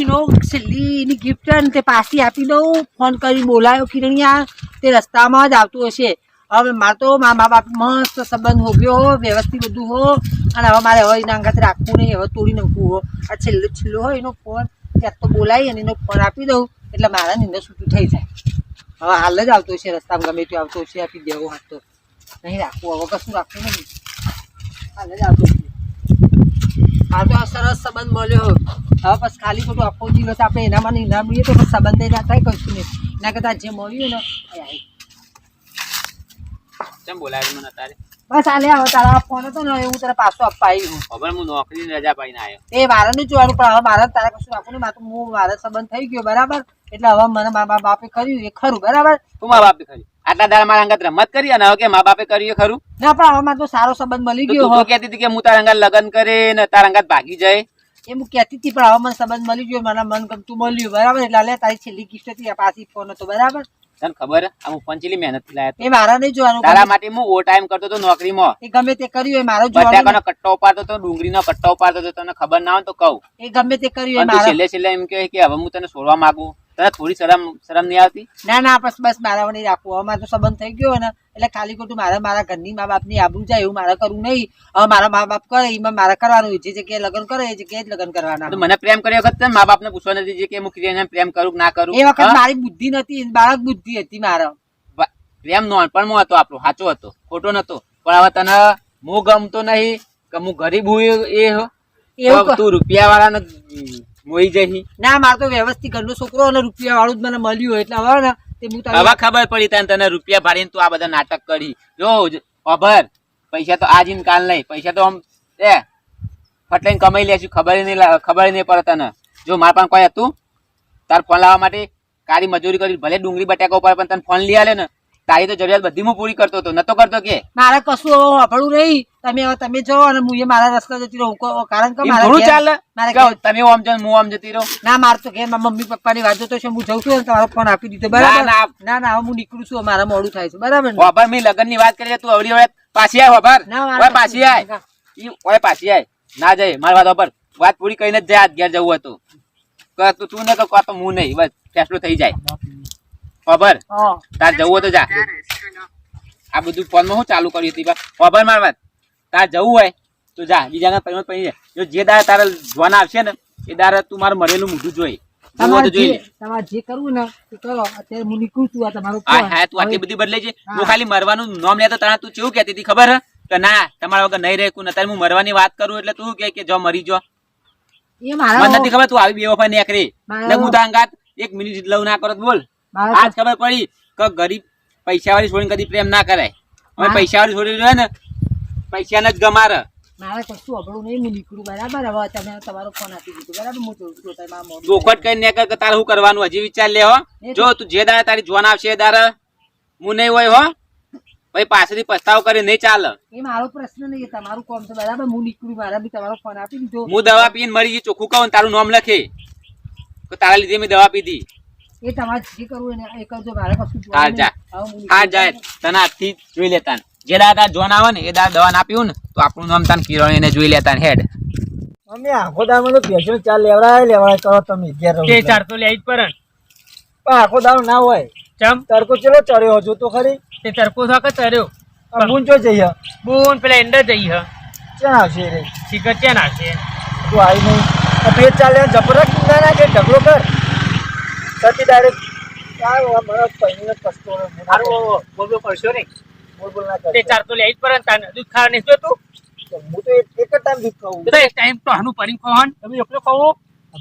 એનો છેલ્લી એની ગિફ્ટ અને તે પાછી આપી દઉં. ફોન કરી બોલાયો કિરણિયા. તે રસ્તામાં જ આવતું હશે. હવે મારે તો મા મા બાપ મસ્ત સંબંધ હોગ્યો હો, વ્યવસ્થિત બધું હો. અને હવે મારે હવે એના અંગાત રાખવું નહીં, હવે તોડી નાખવું હો. આ છેલ્લો છેલ્લો હોય એનો ફોન. ત્યાં તો બોલાવી અને એનો ફોન આપી દઉં. એટલે મારા નિંદર છૂટું થઈ જાય. હવે હાલ જ આવતો છે રસ્તામાં, ગમે તે આવતો છે આપી દેવો હાથ તો. નહીં રાખવું, હવે કશું રાખવું નહીં. હાલ જ આવતો છે હા તો આ સરસ સંબંધ મળ્યો. હવે બસ ખાલી ખોટું આખો દિવસ આપણે એનામાં એના મળીએ તો સંબંધ ના થાય કશું નહીં. એના કરતાં જે મળ્યું ને. કેમ બોલાવ્યું મને તારે બસ આલે હવે તારા ફોન હતો ને એ હું તને પાછો આપવા આવી હું ખબર હું નોકરીની રજા પાઈને આવ્યો. એ મારે નહીં જોવાનું પણ હવે મારે તારે કશું રાખવું નહીં. મારે હું મારે સંબંધ થઈ ગયો બરાબર? એટલે હવે મને મારા બાપે કર્યું એ ખરું બરાબર? તું મા બાપે ખરી આટલા દાડા મારા અંગત રમત કરી અને હવે કે મા બાપે કર્યું ખરું? ના પણ હવે તો સારો સંબંધ મળી ગયો તું કહેતી હતી કે હું તારા અંગત લગ્ન કરે ને તારા અંગત ભાગી જાય. એ હું કહેતી હતી પણ હવે મને સંબંધ મળી ગયો મને મન ગમતું મળ્યું બરાબર? એટલે લે તારી છેલ્લી ગિફ્ટ હતી પાછી ફોન હતો બરાબર? તને ખબર આ હું પંચીલી મહેનતથી લાયા એ મારા નહીં જોવાનું તારા માટે હું ઓ ટાઈમ કરતો હતો નોકરીમાં. એ ગમે તે કર્યું એ મારો જોવાનું બટાકાનો કટ્ટો ઉપાડતો હતો ડુંગળીનો કટ્ટો ઉપાડતો હતો તને ખબર ના હોય તો કહું. એ ગમે તે કર્યું એ મારા છેલ્લે છેલ્લે એમ કહે કે હવે હું તને છોડવા માંગુ. તને થોડી શરમ શરમ નહીં આવતી? ના ના બસ બસ મારા વણી રાખવું હવે મારો સંબંધ થઈ ગયો ને એટલે ખાલી ખોટું મારે મારા ઘરની મા બાપની આબરૂ જાય એવું મારે કરવું નહીં. હવે મારા મા બાપ કરે એમાં મારે કરવાનું જે જગ્યાએ લગ્ન કરે એ જગ્યાએ જ લગ્ન કરવાના. મને પ્રેમ કર્યો વખત મા બાપને પૂછવા નથી જે કે હું એને પ્રેમ કરું ના કરું? એ વખત મારી બુદ્ધિ નથી બાળક બુદ્ધિ હતી મારો. પ્રેમ નોનપણમાં હતો આપણો સાચો હતો ખોટો નતો. પણ હવે તને હું ગમતો નહીં કે હું ગરીબ હું એ- તું રૂપિયા વાળાને મોહી જઈ ના માર તો વ્યવસ્થિત ઘરનો છોકરો અને રૂપિયા વાળું જ મને મળ્યું એટલે હવે ને તે હું તને હવે ખબર પડી તને તને રૂપિયા ભાડીને તું આ બધા નાટક કરી. જો અભર પૈસા તો આજ કાલ નહીં પૈસા તો આમ એ ફટલાઈને કમાઈ લેશું ખબર નહીં ખબર નહીં પડે તને. જો મારા પણ કોઈ હતું? તાર ફોન લાવવા માટે કાળી મજૂરી કરી ભલે ડુંગળી બટાકા ઉપર પણ તને ફોન લઈ આલે ને. તારી તો જરૂરિયાત બધી હું પૂરી કરતો હતો નતો કરતો કે? મારે કશું વાપરવું નહીં. તમે હવે તમે જાઓ અને હું એ મારા રસ્તા જતી રહું. કારણ કે મારા ચાલે? તમે આમ જાઓ હું આમ જતી રહું. ના મારે તો ઘેર મમ્મી પપ્પાની વાત છે હું જઉં છું તમારો ફોન આપી દીધો. બરાબર? ના, ના. હું નીકળું છું મારા મોડું થાય છે. બરાબર વાભર મેં લગ્નની વાત કરી તું અવડી પાછી આય ઓય પાછી આય. ઈ ઓય પાછી આય. ના જાય મારી વાત વાભર વાત પૂરી કરીને જ જાય ઘેર જવું હતું. કે તું તું ને તો કહો તો હું નહીં બસ. ફેસલો થઈ જાય. ખબર હા. તાર જવું તો જા. આ બધું ફોનમાં હું ચાલુ કર્યું હતી ખબર માર વાત. તાર જવું હોય તો જા બીજાના પૈમાં પૈ જો. જે દાર તારે જોવાના આવશે ને એ દાર તું મારું મરેલું મોઢું જોઈ તમારે જે લે તમારે જે કરવું ને તે કરો. અત્યારે હું નીકળું છું આ તમારો હા હા તું આટલી બધી બદલે છે હા. ખાલી મરવાનું નામ લેતો તારા તું કેવું કહેતી હતી ખબર કે ના તમારા વગર નહીં રહેકું અત્યારે હું મરવાની વાત કરું એટલે તું કે કે જો મરી જો. મને નથી ખબર તું આવી બેવફા નીકળી. મારા- એટલે હું એક મિનિટ લવ ના કરત બોલ. આજ ખબર પડી કે ગરીબ પૈસા વાળી છોડીને કદી પ્રેમ ના કરાય. હવે પૈસા વાળી છોડી રહે ને પૈસાને જ ગમારે. મારે કશું અભડું નહીં હું નીકળું બરાબર. હવે તમે તમારો ફોન આપી દીધો બરાબર? હું જોઉં છું તમારા દોખટ કઈ નીકળ કે તારે શું કરવાનું? હજી વિચાર લે હો. જો તું જે દાડે તારી જોન આવશે એ દાડે. હું નહીં હોય હો. ભાઈ પાછળથી પસ્તાવ કરી નહીં ચાલે. એ મારો પ્રશ્ન નહીં તમારું કોમ તો બરાબર? હું નીકળું મારા બી તમારો ફોન આપી દીધો. હું દવા પીને મરી ગઈ ચોખ્ખું કહું તારું નામ લખે. તો તારા લીધે મેં દવા પીધી. એ તમારે જે કરવું એ કરજો મારે કશું હા જા. હા જાય તને આજથી જોઈ લેતા જે દાદા જોન આવે ને એ દાદા દવા ના પીવું ને તો આપણું નામ તાન કિરણ એને જોઈ લેતા હેડ અમે આખો દાડો તો ભેંસો ચાલ લેવડાય લેવડાય કરો તમે ઘેર રહો તે ચાર તો લેઈ જ પર પણ આખો દાડો ના હોય ચમ તડકો ચલો ચડ્યો જો તો ખરી તે તરકો થા ચડ્યો જો બૂન ચો જઈએ બૂન પેલા એન્ડર જઈ હ ક્યાં આવશે રે શિખર ના છે તું આવી નહીં આ ભેજ ચાલે જબરક ના ના કે ઢગલો કર સતી ડાયરેક્ટ કાંઈ મારા પૈણીને કસ્તો મારો બોલવો પડશો ને બોલ બોલ ના તે ચાર તો લે પર દૂધ ખાવા નહીં જોતું હું તો એક એક જ ટાઈમ દૂધ ખાઉં. એક ટાઈમ તો હાનું પડી ખોહન તમે એકલો ખાવો.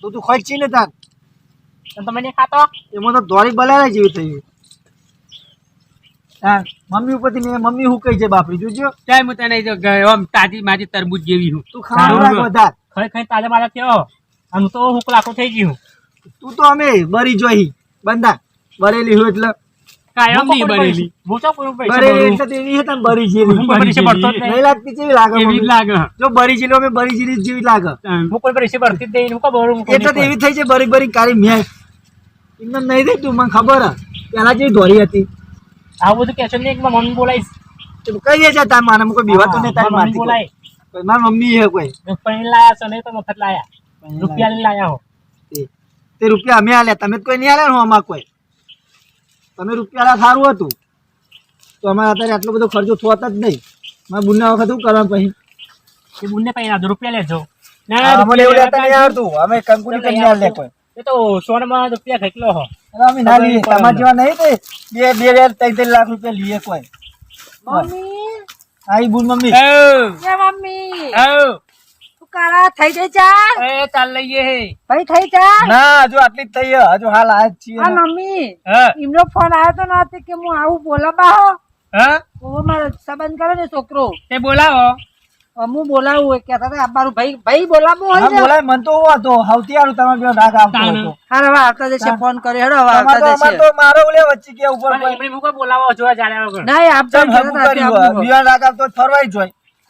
તું તું ખોઈ છી ને તાર. તમે નહીં ખાતો? એમાં તો દોરી બલારા જેવી થઈ હા મમ્મી ઉપરથી ને મમ્મી હું કહી છે બાપરી જોજો. ચાલ હું તને આમ તાજી માજી તરબૂચ જેવી હું તું ખાવાનું રાખ વધાર. ખાઈ તાજા મારા થયો. આમ તો હું લાખો થઈ ગયું. તું તો અમે બરી જોઈ. બંધા. બરેલી હોય એટલે. કાયમ નહીં બરેલી હું તો કોઈ પૈસા બરેલી એટલે એવી હતા બરી જેવી હું કોઈ પૈસા નહીં. નહીં લાગતી કેવી લાગે એવી લાગે જો બરી જેલો અમે બરી જેલી જેવી લાગે. હું કોઈ પૈસા ભરતી જ નહીં હું કા ભરું એટલે એવી થઈ છે બરી બરી મેં નહીં થઈ તું મને ખબર હે. પેલા જેવી ધોરી હતી. આ આવું બધું કેશો નહીં કે મારી મમ્મી બોલાવીશ તો કહી દે છે તાર માને કોઈ બીવા તો નહીં તારી મારી મમ્મી મારતી બોલાય. કોઈ મારી મમ્મી હે કોઈ. પણ લાયા છો નહીં તો મફત લાયા. રૂપિયા લઈને લાયા હો. તે તે રૂપિયા અમે આલ્યા તમે કોઈ નહીં આલ્યા હો આમાં કોઈ. તમે રૂપિયા સારું હતું. તો અમારે અત્યારે આટલો બધો ખર્ચો થોત જ નહીં. મારે બુનના વખત શું કરવા પછી? એ બુનને પૈસા રૂપિયા લેજો. અમને એવું લેતા નહીં આવડતું. અમે કંકુની કઈ આલે કોઈ એ તો સોનમાં રૂપિયા ખેંચલો હો? અમે ના લઈએ. તમારા જેવા નહીં તે બે બે હજાર ત્રણ ત્રણ લાખ રૂપિયા લઈએ કોઈ. મમ્મી? આઈ બુન મમ્મી. એ મમ્મી. કારા થઈ જાય ચા? એ ચાલ લઈએ ભાઈ થઈ ચા ના હજુ આટલી જ થઈ હજુ હાલ આ જ છીએ. હા મમ્મી. હા? એમનો ફોન આવ્યો તો નથી કે હું આવું બોલાવા હો હા? ઓ મારો સંબંધ કરે ને છોકરો. તે બોલાવો. હું બોલાવું એ કહેતા હતા મારું ભાઈ ભાઈ બોલાવવું હોય બોલાય મન તો એવું હતો સૌથી સારું તમારે જેવો રાગ આવતો હતો. હા હવે આવતા જશે ફોન કર્યો. હેડો હવે આવતા જશે. તો મારો ઓલે વચ્ચે કે ઉપર પણ એમણે મૂકો બોલાવો જોવા જાણ્યા વગર. ના રાગ આવતો તો ફરવાય જ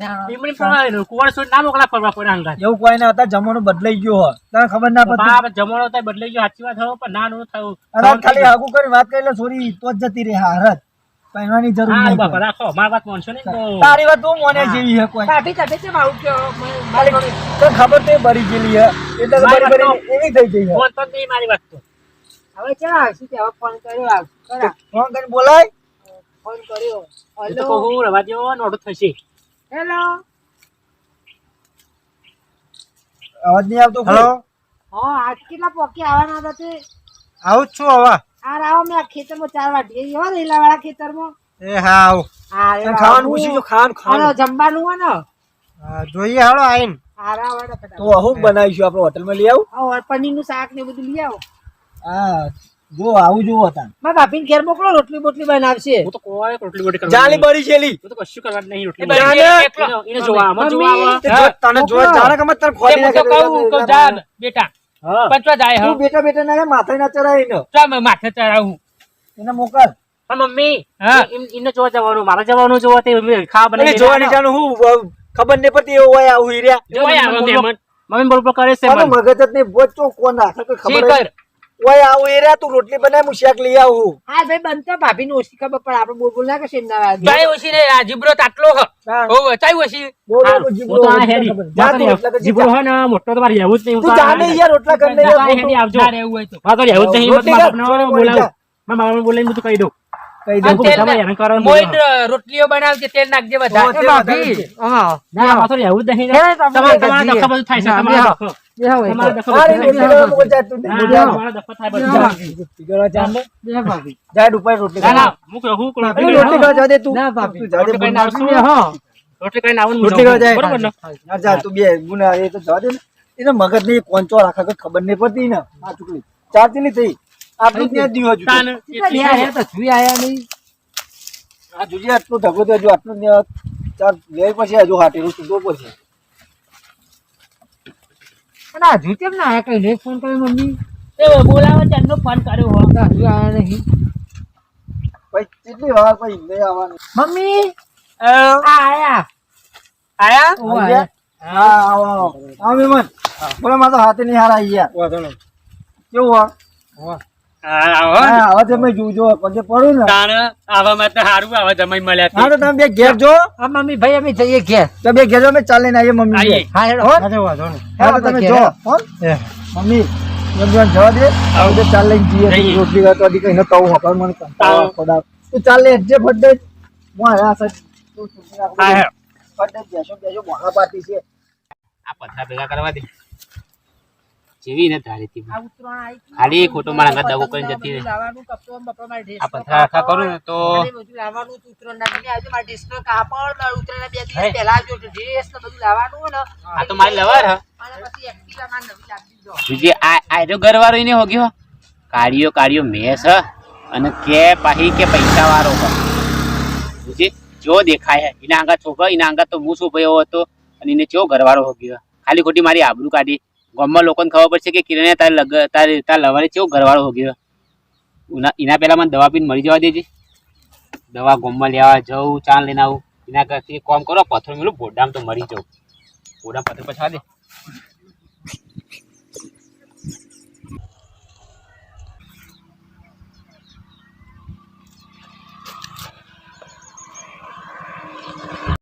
હોય પણ કુંવર છોડ ના મોકલા ફરવા પડે અંગાત એવું કોઈ ના હતા જમાનો બદલાઈ ગયો હોય. તને ખબર ના પડતી. બાપ તો બદલાઈ ગયો. સાચી વાત થયો પણ ના નું થયું. અને ખાલી હગું કરી વાત કરી લે છોરી તો જ જતી રહે હારત. પહેરવાની જરૂર નહીં બાપા રાખો. મારી વાત માનશો ને તારી વાત મોને જેવી હે કોઈ. ખબર તે બરી ગયેલી હે એટલે બરી બરી એવી થઈ ગઈ હે ફોન તો નહીં મારી વાત તો. હવે ચા શું કે હવે ફોન કર્યો ફોન કરીને બોલાય. ફોન કર્યો. હેલો હું રવા દેવો નોટો થશે. હેલો અવાજ નહીં આવતો હેલો હા આજ કેટલા પોકે આવવાના હતા તે? આવું છું હવા. આ રાવ મેં ખેતરમાં ચાર વાટી એવા રેલા વાળા ખેતરમાં. એ હા આવ હા ખાવાનું પૂછ્યું છું, ખાવાનું અને જમવાનું હોય ને. જોઈએ હાલો આઈન. તો હું બનાવીશું આપણે હોટલમાં લઈ આવું. પનીરનું શાક ને બધું લઈ આવો. હા. જો આવું જોવો હતા મારા બાપીને ઘેર મોકલો રોટલી બોટલી બનાવશે હું તો કોઈ રોટલી બોટલી કરવા જાલી બરી છેલી હું તો કશું કરવા નહીં રોટલી બોટલી. એને- જોવા આમાં જોવા આવા. તને જો જાણે કે મત તને ખોલી નાખે કહું કહું જા બેટા. હા. પંચવા જાય હું. બેટા બેટા ના માથે ના ચડાય ને ચા મેં માથે ચડાવું. એને મોકલ. મમ્મી. એમ- એમને જોવા જવાનું મારા જવાનું જોવા તે ખા બનાવી જોવાની જાનું હું ખબર નહીં પડતી એવું હોય આવું હીર્યા જોવા મમ્મી બરોબર કરે છે મગજ જ નહીં બોચો કોણ નાખે ખબર કર? ઓય આવું હીર્યા તું રોટલી બનાય હું શેક લઈ આવું. હા ભાઈ બનતો ઓછી ખબર પડે. આપણે બોલ બોલ ના કે શેમ ના. ઓછી ને આ જીબ્રો તો હ. ઓછી. બોલ, જીબ્રો તો આ હેરી. ખબર. જા જા તો તું રે, જીબ્રો હે ને મોટો તો રહેવું જ નહીં તું જાને યાર રોટલા કરી જા તો આ લઈ હેરી આવજો. ના રહેવું હોય તો. મારે તો રહેવું જ નહીં રોટલી મારા કર, બાપને બોલ, બોલાવું. જા. મારા બાપને કહી દઉં. કહી. રોટલીઓ બનાવજે તેલ નાખજે ના, ને. બધા ના. ના, ના, ના. ના, ના, ને ને? ને મગજ નહીં કોંચો રાખે ખબર નહીં પડતી ને આ ચૂકલી ચાર ચીલી થઈ. આટલું ત્યાં લે આયા નહીં. આ જોજે આટલું ધગો તો હજુ આટલું. ચાર લે પછી હજુ હાટેલું સુધો પડશે અને હજુ કેમ ના આયા કઈ નહીં ફોન કર્યો મમ્મી? એ બોલાવો ત્યારનો ફોન કર્યો હો. હજુ આયા નહીં. ભાઈ કેટલી વાર પછી લે આવવાનું? મમ્મી? આ આયા. આયા? હા આવો આવો. મેમન બોલા બોલો હાથે નહીં હારા આવી ગયા. કેવું હા, આવો. હા હવે તમે જોજો. પગે પડું ને. તાણ તો હારું આવા જમાઈ મળ્યા હા તો તમે બે ઘેર જો. હા મમ્મી ભાઈ અમે જઈએ ઘેર. તો બે ઘેર જો અમે ચાલીને આવીએ મમ્મી. હા હેડો. હો? હા વાંધો નહીં. હા તો તમે જો. મમ્મી એમ જવા દે. આવું. તો ચાલ લઈને જઈએ. જઈએ. રોટલી વાત વાળી કઈ ન કહું હકર મને કંટાળો હા. ખોડાવ. તું ચાલ લે હેડજે ફટ. દે હું તું ચૂંટણી નાખ હા, હેડો. ફટ દે બેસો બેસો. મોડા પાટી છે. આ પથરા ભેગા કરવા દે. જેવી ને તારી ઉતરાણ ગયું. ખાલી ખોટો મારા અંગત દગો કરીને જતી રહી. આ પથરા આખા કરું ને તો લાવવાનું ઉતરાણ ના દિને આવજો મારે ડ્રેસનો કાપડ મારે ઉતરાણના બે દિવસ પહેલા જો ડ્રેસ ને બધું લાવવાનું ને. આ તો મારી લવાર હ? અને પછી એક્ટિવા માં નવી લાવી દીધો બીજી આ આયરો ઘરવાળો એને હો? ગયો કાળિયો કાળિયો મેસ હ? અને કે પાહી કે પૈસા વાળો હ? બીજી જો દેખાય હે. એના આગળ છોકરો એના આગળ તો હું શું ભયો હતો અને એને ચો ઘરવાળો હો? ગયો ખાલી ખોટી મારી આબરૂ કાઢી. ગામમાં લોકોને ખબર પડશે કે કિરણે તારે લગ તારે તાર લવારે ચેવો ઘરવાળો હો ગયો એના પહેલાં મને દવા પીને મળી જવા દેજે. દવા ગામમાં લેવા જવું ચાન લઈને આવું. એના કરતી કોમ કરો, પથ્થર મેલું ભોડામ તો મરી જાઉં. ભોડામ પથ્થર પછા દે.